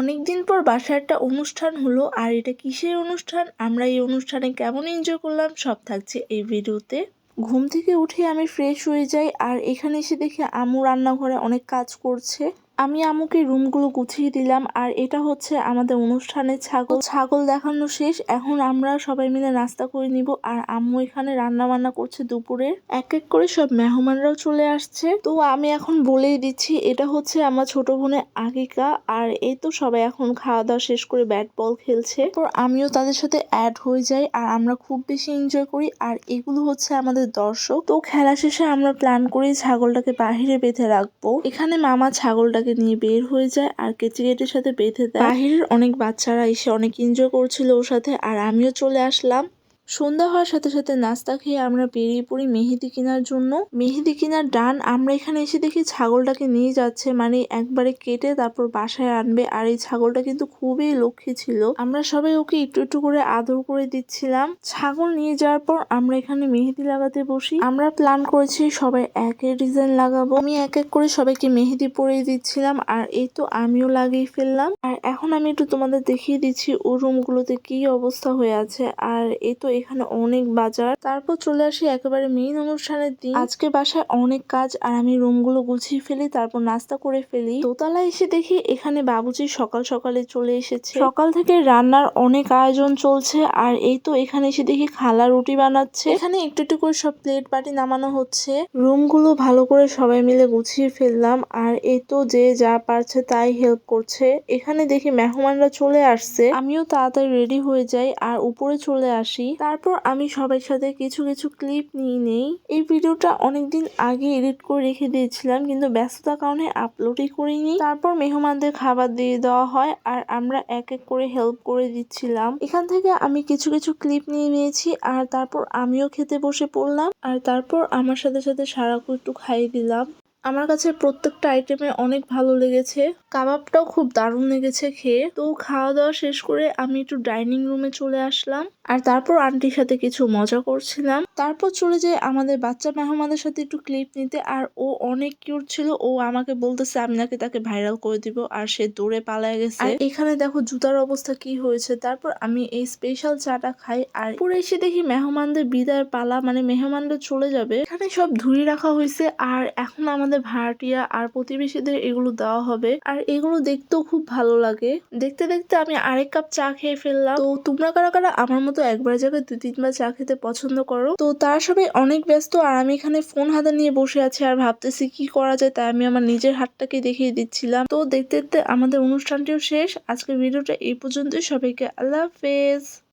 অনেকদিন পর বাসায় একটা অনুষ্ঠান হলো, আর এটা কিসের অনুষ্ঠান? আমরা এই অনুষ্ঠানে কেমন এনজয় করলাম? সব থাকছে এই ভিডিওতে। ঘুম থেকে উঠে আমি ফ্রেশ হয়ে যাই, আর এখানে এসে দেখি আমু রান্নাঘরে অনেক কাজ করছে। আমি আমুকে রুমগুলো গুছিয়ে দিলাম, আর এটা হচ্ছে আমাদের অনুষ্ঠানের ছাগল। ছাগল দেখানো শেষ, এখন আমরা সবাই মিলে নাস্তা করে নিব, আর আম্মু এখানে রান্না বান্না করছে দুপুরে। এক এক করে সব মেহমানরাও চলে আসছে। তো আমি এখন বলেই দিচ্ছি, এটা হচ্ছে আমার ছোট বোনের আগিকা, আর এই তো সবাই এখন খাওয়া দাওয়া শেষ করে ব্যাট বল খেলছে। তো আমিও তাদের সাথে অ্যাড হয়ে যাই, আর আমরা খুব বেশি এনজয় করি, আর এগুলো হচ্ছে আমাদের দর্শক। তো খেলা শেষে আমরা প্ল্যান করি ছাগলটাকে বাহিরে বেঁধে রাখব। এখানে মামা ছাগলটাকে নিয়ে বের হয়ে যায় আর কেচি গেটের সাথে বেঁধে দেয়। বাহিরের অনেক বাচ্চারা এসে অনেক এনজয় করছিল ওর সাথে আর আমিও চলে আসলাম। সন্ধ্যা হওয়ার সাথে সাথে নাস্তা খেয়ে আমরা বেরিয়ে পড়ি মেহেদি কেনার জন্য। মেহেদি কেনার ডান আমরা এখানে এসে দেখি ছাগলটাকে নিয়ে যাচ্ছে মানে একবারে কেটে তারপর বাসায় আনবে। আর এই ছাগলটা কিন্তু খুবই লক্ষ্মী ছিল। আমরা সবাই ওকে একটু একটু করে আদর করে দিচ্ছিলাম। ছাগল নিয়ে যাওয়ার পর আমরা এখানে মেহেদি লাগাতে বসি। আমরা প্ল্যান করেছি সবাই একের ডিজাইন লাগাবো। আমি এক এক করে সবাইকে মেহেদি পরিয়ে দিচ্ছিলাম আর এই তো আমিও লাগিয়ে ফেললাম। আর এখন আমি একটু তোমাদের দেখিয়ে দিচ্ছি ও রুমগুলোতে কি অবস্থা হয়ে আছে। আর এই তো এখানে অনেক বাজার। তারপর চলে আসি একেবারে মেইন অনুষ্ঠানের দিন। আজকে বাসায় অনেক কাজ আর আমি রুমগুলো গুছিয়ে ফেলি, তারপর নাস্তা করে ফেলি। দোতলায় এসে দেখি এখানে বাবুজি সকাল সকালে চলে এসেছে। সকাল থেকে রান্নার অনেক আয়োজন চলছে আর এই তো এখানে এসে দেখি খালা রুটি বানাচ্ছে। এখানে একটু একটু করে সব প্লেট বাটি নামানো হচ্ছে। রুমগুলো ভালো করে সবাই মিলে গুছিয়ে ফেললাম আর এই তো যে যা পারছে তাই হেল্প করছে। এখানে দেখি মেহমানরা চলে আসছে। আমিও তাড়াতাড়ি রেডি হয়ে যাই আর উপরে চলে আসি। তারপর আমি সবার সাথে কিছু কিছু ক্লিপ নিয়ে নেই। এই ভিডিওটা অনেকদিন আগে এডিট করে রেখে দিয়েছিলাম, কিন্তু ব্যস্ততার কারণে আপলোডই করিনি। তারপর মেহমানদের খাবার দিয়ে দেওয়া হয় আর আমরা এক এক করে হেল্প করে দিচ্ছিলাম। এখান থেকে আমি কিছু কিছু ক্লিপ নিয়ে নিয়েছি আর তারপর আমিও খেতে বসে পড়লাম। আর তারপর আমার সাথে সাথে সারাকু একটু খাইয়ে দিলাম। আমার কাছে প্রত্যেকটা আইটেমে অনেক ভালো লেগেছে। কাবাবটাও খুব দারুণ লেগেছে খেয়ে। তো খাওয়া দাওয়া শেষ করে আমি একটু ডাইনিং রুমে চলে আসলাম। আর তারপর আন্টির সাথে কিছু মজা করছিলাম। তারপর চলে যাই আমাদের বাচ্চা মেহমানদের সাথে একটু ক্লিপ নিতে আর ও অনেক কিউট ছিল। ও আমাকে বলতেছে, আমি নাকি তাকে ভাইরাল করে দিব। আর সে দৌড়ে পালায় গেছে। আর এখানে দেখো জুতার অবস্থা কি হয়েছে। তারপর আমি এই স্পেশাল চাটা খাই আর পুরো এসে দেখি মেহমানদের বিদায় পালা। মানে মেহমানদের চলে যাবে। এখানে সব ধুয়ে রাখা হয়েছে। আর এখন আমাদের ভাড়াটিয়া আর প্রতিবেশীদের এগুলো দেওয়া হবে। আর এগুলো দেখতেও খুব ভালো লাগে। দেখতে দেখতে আমি আরেক কাপ চা খেয়ে ফেললাম। তো তোমরা কারা কারা আমার মতো একবার জায়গায় দুই তিনবার চা খেতে পছন্দ করো? তো তারা সবাই অনেক ব্যস্ত আর আমি এখানে ফোন হাতে নিয়ে বসে আছি আর ভাবতেছি কি করা যায় তাই আমি আমার নিজের হাতটাকে দেখিয়ে দিচ্ছিলাম। তো দেখতে দেখতে আমাদের অনুষ্ঠানটিও শেষ। আজকের ভিডিওটা এই পর্যন্তই। সবাইকে আল্লাহ হাফেজ।